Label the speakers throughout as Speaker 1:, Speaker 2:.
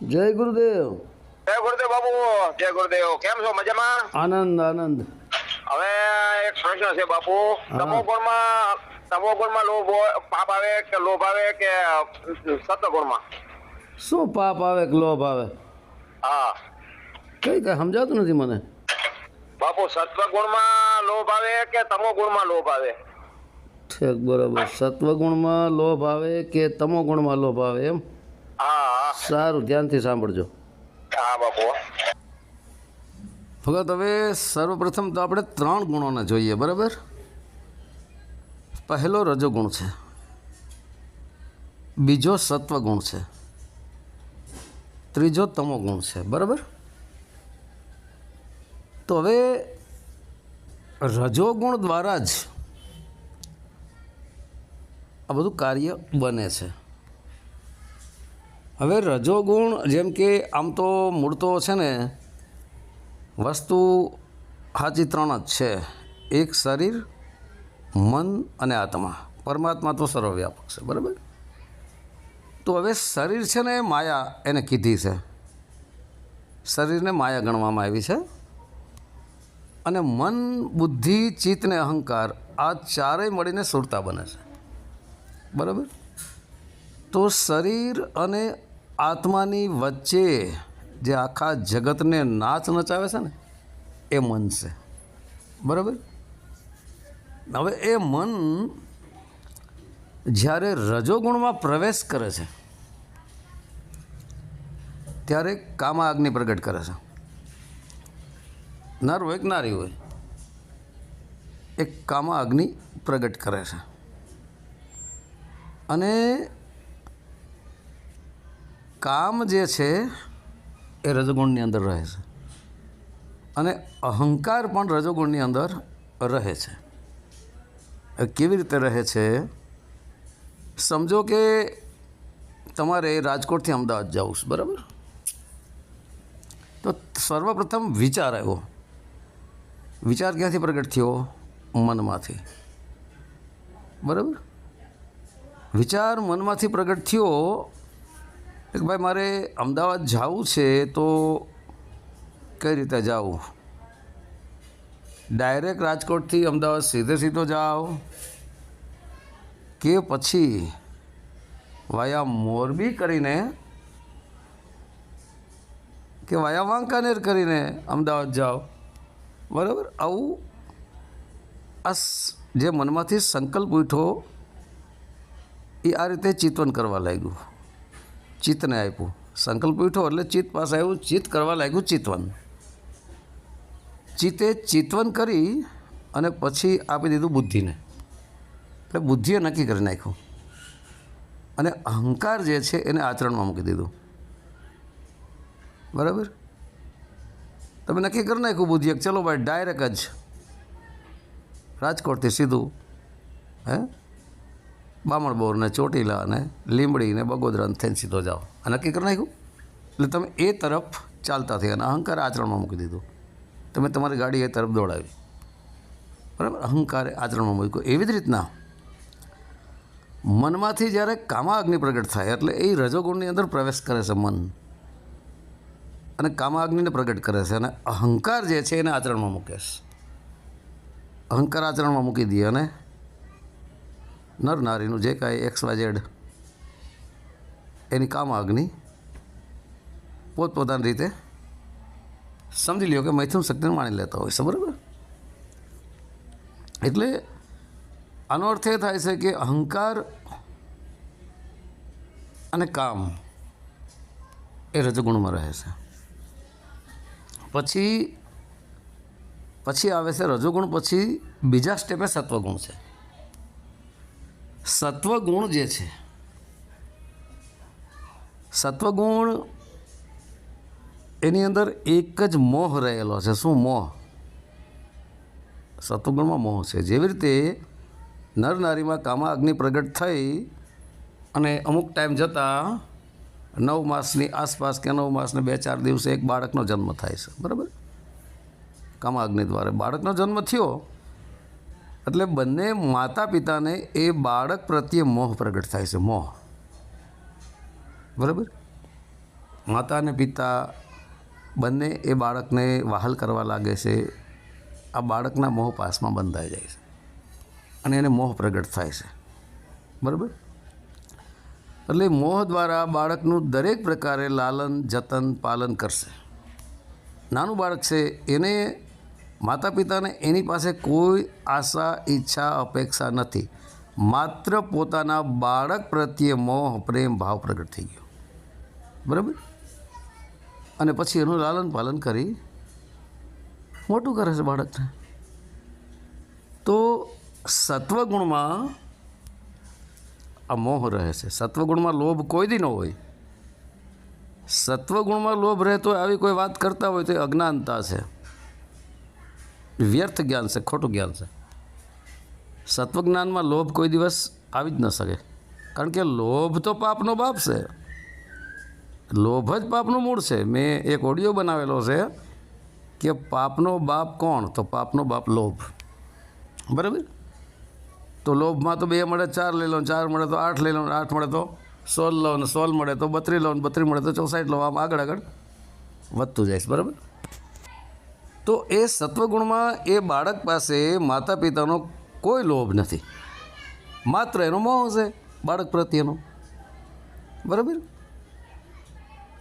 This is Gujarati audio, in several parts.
Speaker 1: જય ગુરુદેવ
Speaker 2: જય ગુરુદેવ બાબુ જય ગુરુદેવ કેમ છો? મજામાં?
Speaker 1: આનંદ આનંદ.
Speaker 2: હવે એક પ્રશ્ન છે બાપુ.
Speaker 1: હા.
Speaker 2: તમોગુણમાં તમોગુણમાં લોભ હોય પાપ આવે કે લોભ આવે કે સત્વગુણમાં
Speaker 1: શું પાપ આવે કે લોભ આવે?
Speaker 2: હા.
Speaker 1: કઈ કઈ સમજાતું નથી મને.
Speaker 2: બાપુ સત્વગુણમાં લોભ આવે કે તમોગુણમાં લોભ આવે?
Speaker 1: ઠીક બરોબર. સત્વગુણમાં લોભ આવે કે તમોગુણમાં લોભ આવે એમ?
Speaker 2: હા.
Speaker 1: સારું ધ્યાનથી સાંભળજો.
Speaker 2: હા બાપુ.
Speaker 1: ભગત હવે સર્વપ્રથમ તો આપણે ત્રણ ગુણોને જોઈએ બરાબર? પહેલો રજોગુણ છે. બીજો સત્વગુણ છે. ત્રીજો તમોગુણ છે બરાબર? તો હવે રજોગુણ દ્વારા જ આ બધું કાર્ય બને છે. હવે રજોગુણ જેમ કે આમ તો મૂળ તો છે ને, વસ્તુ હાચી ત્રણ જ છે. એક શરીર, મન અને આત્મા. પરમાત્મા તો સર્વવ્યાપક છે, બરાબર? તો હવે શરીર છે ને માયા એને કીધી છે. શરીરને માયા ગણવામાં આવી છે. અને મન, બુદ્ધિ, ચિત્ત ને અહંકાર આ ચારેય મળીને સુરતા બને છે. બરાબર? તો શરીર અને આત્માની વચ્ચે જે આખા જગતને નાચ નચાવે છે ને, એ મન છે. બરાબર? હવે એ મન જ્યારે રજોગુણમાં પ્રવેશ કરે છે, ત્યારે કામા અગ્નિ પ્રગટ કરે છે. નર હોય કે નારી હોય એક કામા અગ્નિ પ્રગટ કરે છે. અને કામ જે છે એ રજોગુણની અંદર રહે છે. અને અહંકાર પણ રજોગુણની અંદર રહે છે. કેવી રીતે રહે છે? સમજો કે તમારે રાજકોટથી અમદાવાદ જવું છે, બરાબર? તો સર્વપ્રથમ વિચાર આવ્યો. વિચાર ક્યાંથી પ્રગટ થયો? મનમાંથી. બરાબર? વિચાર મનમાંથી પ્રગટ થયો કે ભાઈ, મારે અમદાવાદ જવું છે તો કઈ રીતે જાવું? ડાયરેક્ટ રાજકોટથી અમદાવાદ સીધે સીધો જાઓ કે પછી વાયા મોરબી કરીને કે વાયા વાંકાનેર કરીને અમદાવાદ જાઓ? બરાબર? આવું આ જે મનમાંથી સંકલ્પ ઉઠો એ આ રીતે ચિંતન કરવા લાગ્યું. ચિત્તને આપ્યું. સંકલ્પ ઉઠો એટલે ચિત્ત પાસે આવ્યું. ચિત્ત કરવા લાગ્યું ચિતવન ચિત્તે ચિતવન કરી અને પછી આપી દીધું બુદ્ધિને. એટલે બુદ્ધિએ નક્કી કરી નાખ્યું. અને અહંકાર જે છે એને આચરણમાં મૂકી દીધું. બરાબર? તમે નક્કી કરી નાખ્યું બુદ્ધિએ ચલો ભાઈ ડાયરેક્ટ જ રાજકોટથી સીધું, હે? બામણ બોર ને ચોટીલા અને લીંબડી ને બગોદરા ને થઈને સીધો જાઓ. આ નક્કી કરી નાખ્યું? એટલે તમે એ તરફ ચાલતા થયા અને અહંકાર આચરણમાં મૂકી દીધું. તમે તમારી ગાડી એ તરફ દોડાવી. બરાબર? અહંકારે આચરણમાં મૂક્યું. એવી જ રીતના મનમાંથી જ્યારે કામા અગ્નિ પ્રગટ થાય, એટલે એ રજોગુણની અંદર પ્રવેશ કરે છે મન. અને કામા અગ્નિને પ્રગટ કરે છે અને અહંકાર જે છે એને આચરણમાં મૂકે છે. અહંકાર આચરણમાં મૂકી દઈએ અને નર નારીનું જે કાંઈ એક્સ વાય ઝેડ એની કામ અગ્નિ પોતપોતાની રીતે સમજી લ્યો કે મૈથુન શક્તિને માણી લેતા હોય છે, બરાબર? એટલે આનો અર્થ એ થાય છે કે અહંકાર અને કામ એ રજગુણમાં રહે છે. પછી પછી આવે છે રજોગુણ, પછી બીજા સ્ટેપે સત્વગુણ છે. સત્વગુણ જે છે, સત્વગુણ એની અંદર એક જ મોહ રહેલો છે. શું મોહ? સત્વગુણમાં મોહ છે. જેવી રીતે નર નારીમાં કામા અગ્નિ પ્રગટ થઈ અને અમુક ટાઈમ જતાં નવ માસની આસપાસ કે નવ માસને બે ચાર દિવસે એક બાળકનો જન્મ થાય છે. બરાબર? કામા અગ્નિ દ્વારા બાળકનો જન્મ થયો એટલે બંને માતા પિતાને એ બાળક પ્રત્યે મોહ પ્રગટ થાય છે, મોહ. બરાબર? માતા અને પિતા બંને એ બાળકને વહાલ કરવા લાગે છે. આ બાળકના મોહ પાસમાં બંધાઈ જાય છે અને એને મોહ પ્રગટ થાય છે. બરાબર? એટલે મોહ દ્વારા બાળકનું દરેક પ્રકારે લાલન, જતન, પાલન કરશે. નાનું બાળક છે, એને માતા પિતાને એની પાસે કોઈ આશા, ઈચ્છા, અપેક્ષા નથી. માત્ર પોતાના બાળક પ્રત્યે મોહ, પ્રેમ, ભાવ પ્રગટ થઈ ગયો. બરાબર? અને પછી એનું લાલન પાલન કરી મોટું કરે છે બાળકને. તો સત્વગુણમાં આ મોહ રહે છે. સત્વગુણમાં લોભ કોઈ દી ન હોય. સત્વગુણમાં લોભ રહેતો આવી કોઈ વાત કરતા હોય તો એ અજ્ઞાનતા છે. વ્યર્થ જ્ઞાન છે, ખોટું જ્ઞાન છે. સત્વજ્ઞાનમાં લોભ કોઈ દિવસ આવી જ ન શકે. કારણ કે લોભ તો પાપનો બાપ છે. લોભ જ પાપનું મૂળ છે. મેં એક ઓડિયો બનાવેલો છે કે પાપનો બાપ કોણ? તો પાપનો બાપ લોભ. બરાબર? તો લોભમાં તો બે મળે, ચાર લઈ લો, ચાર મળે તો આઠ લઈ લો, આઠ મળે તો સોળ લો ને સોળ મળે તો બત્રી લો ને બત્રી મળે તો ચોસાઠ લો. આમ આગળ આગળ વધતું જાય બરાબર? તો એ સત્વગુણમાં એ બાળક પાસે માતા પિતાનો કોઈ લોભ નથી. માત્ર એનો મોહ છે બાળક પ્રત્યેનો. બરાબર?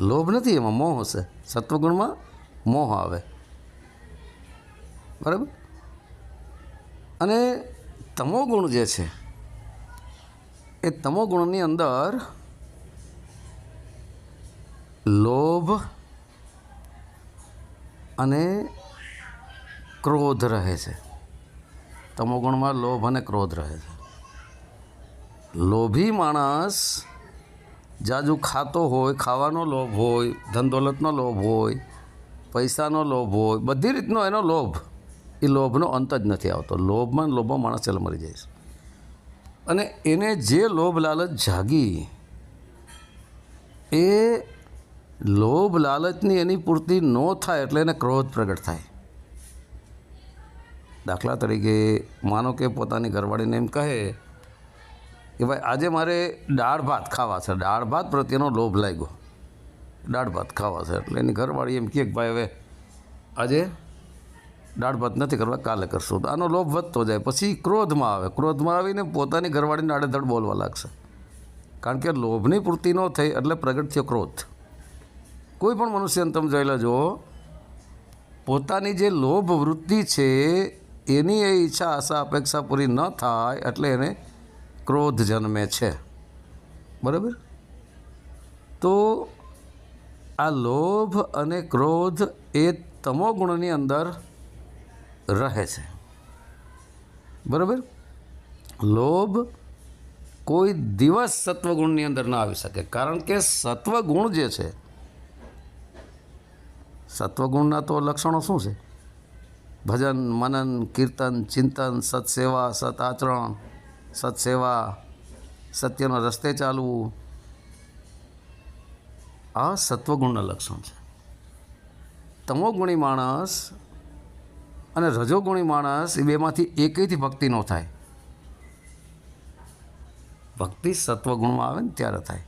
Speaker 1: લોભ નથી, એમાં મોહ હશે. સત્વગુણમાં મોહ આવે. બરાબર? અને તમો ગુણ જે છે, એ તમો ગુણની અંદર લોભ અને ક્રોધ રહે છે. તમોગુણમાં લોભ અને ક્રોધ રહે છે. લોભી માણસ જાજુ ખાતો હોય, ખાવાનો લોભ હોય ધન દોલતનો લોભ હોય, પૈસાનો લોભ હોય, બધી રીતનો એનો લોભ, એ લોભનો અંત જ નથી આવતો. લોભમાં લોભો માણસ ચાલ મરી જાય છે. અને એને જે લોભ લાલચ જાગી, એ લોભ લાલચની એની પૂર્તિ ન થાય એટલે એને ક્રોધ પ્રગટ થાય. દાખલા તરીકે માનો કે પોતાની ઘરવાળીને એમ કહે કે ભાઈ, આજે મારે દાળ ભાત ખાવા છે. દાળ ભાત પ્રત્યેનો લોભ લાગ્યો. દાળ ભાત ખાવા છે. એટલે એની ઘરવાળી એમ કહે કે ભાઈ, હવે આજે દાળ ભાત નથી કરવા, કાલે કરશું. તો આનો લોભ વધતો જાય. પછી ક્રોધમાં આવે. ક્રોધમાં આવીને પોતાની ઘરવાળીને આડેધડ બોલવા લાગશે. કારણ કે લોભની પૂર્તિ ન થઈ એટલે પ્રગટ થયો ક્રોધ. કોઈ પણ મનુષ્યને તમે જોઈ લેજો, પોતાની જે લોભ વૃત્તિ છે એની એ ઈચ્છા, આશા, અપેક્ષા પૂરી ન થાય એટલે એને ક્રોધ જન્મે છે. બરાબર? તો આ લોભ અને ક્રોધ એ તમોગુણની અંદર રહે છે. બરાબર? લોભ કોઈ દિવસ સત્વગુણની અંદર ના આવી શકે. કારણ કે સત્વગુણ જે છે, સત્વગુણના તો લક્ષણો શું છે? ભજન, મનન, કીર્તન, ચિંતન, સત્સેવા, સત આચરણ, સત્સેવા, સત્યના રસ્તે ચાલવું. આ સત્વગુણના લક્ષણ છે. તમોગુણી માણસ અને રજોગુણી માણસ એ બેમાંથી એકેયથી ભક્તિ ન થાય. ભક્તિ સત્વગુણમાં આવે ને ત્યારે થાય.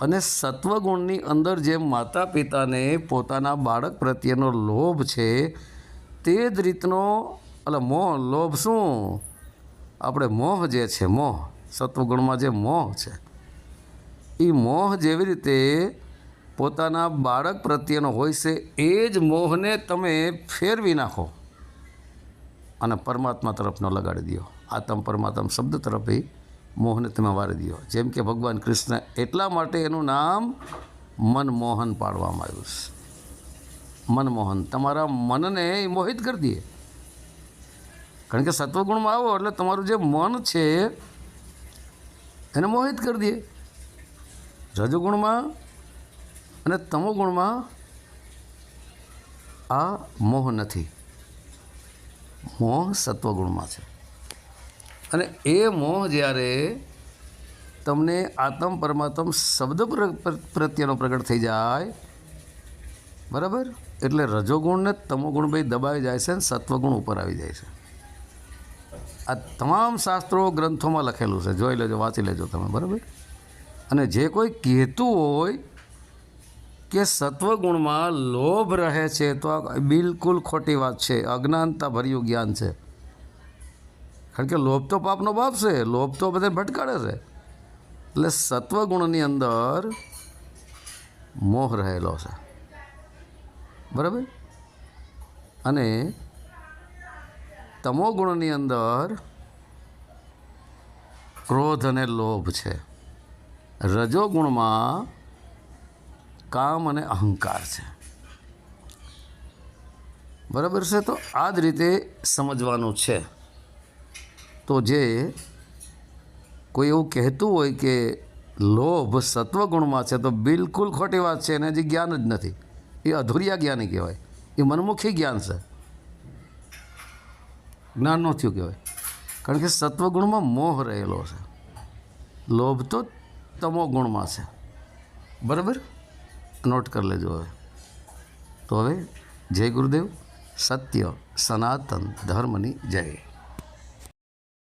Speaker 1: અને સત્વગુણની અંદર જેમ માતા પિતાને પોતાના બાળક પ્રત્યેનો લોભ છે તે જ રીતનો એટલે મોહ લોભ શું? આપણે મોહ જે છે, મોહ, સત્વગુણમાં જે મોહ છે એ મોહ જેવી રીતે પોતાના બાળક પ્રત્યેનો હોય છે, એ જ મોહને તમે ફેરવી નાખો અને પરમાત્મા તરફનો લગાડી દો. આત્મ પરમાત્મ શબ્દ તરફ એ મોહને તમે વારી દો. જેમ કે ભગવાન કૃષ્ણ એટલા માટે એનું નામ મનમોહન પાડવામાં આવ્યું છે. મનમોહન, તમારા મનને મોહિત કરી દે કારણ કે સત્વગુણમાં આવો એટલે તમારું જે મન છે, એને મોહિત કરી દે રજોગુણમાં અને તમોગુણમાં આ મોહ નથી. મોહ સત્વગુણમાં છે. અને એ મોહ જ્યારે તમને આત્મ પરમાત્મ શબ્દ પ્ર- પ્ર- પ્રત્યેનો પ્રગટ થઈ જાય બરાબર? એટલે રજોગુણને તમોગુણ ભાઈ દબાઈ જાય છે અને સત્વગુણ ઉપર આવી જાય છે. આ તમામ શાસ્ત્રો ગ્રંથોમાં લખેલું છે. જોઈ લેજો, વાંચી લેજો તમે, બરાબર? અને જે કોઈ કહેતું હોય કે સત્વગુણમાં લોભ રહે છે, તો આ બિલકુલ ખોટી વાત છે. અજ્ઞાનતા ભર્યું જ્ઞાન છે. કારણ કે લોભ તો પાપનો બાપ છે, લોભ તો બધે ભટકાડે છે. એટલે સત્વગુણની અંદર મોહ રહેલો છે. બરાબર? અને તમોગુણની અંદર ક્રોધ અને લોભ છે. રજોગુણમાં કામ અને અહંકાર છે. બરાબર છે? તો આ જ રીતે સમજવાનું છે. તો જે કોઈ એવું કહેતું હોય કે લોભ સત્વગુણમાં છે, તો બિલકુલ ખોટી વાત છે, એને હજી જ્ઞાન જ નથી. એ અધૂરિયા જ્ઞાની કહેવાય. એ મનમુખી જ્ઞાન છે. જ્ઞાન ન થયું કહેવાય. કારણ કે સત્વગુણમાં મોહ રહેલો છે. લોભ તો તમો ગુણમાં છે. બરાબર? નોટ કરી લેજો હવે. તો હવે જય ગુરુદેવ. સત્ય, સનાતન, ધર્મની જય.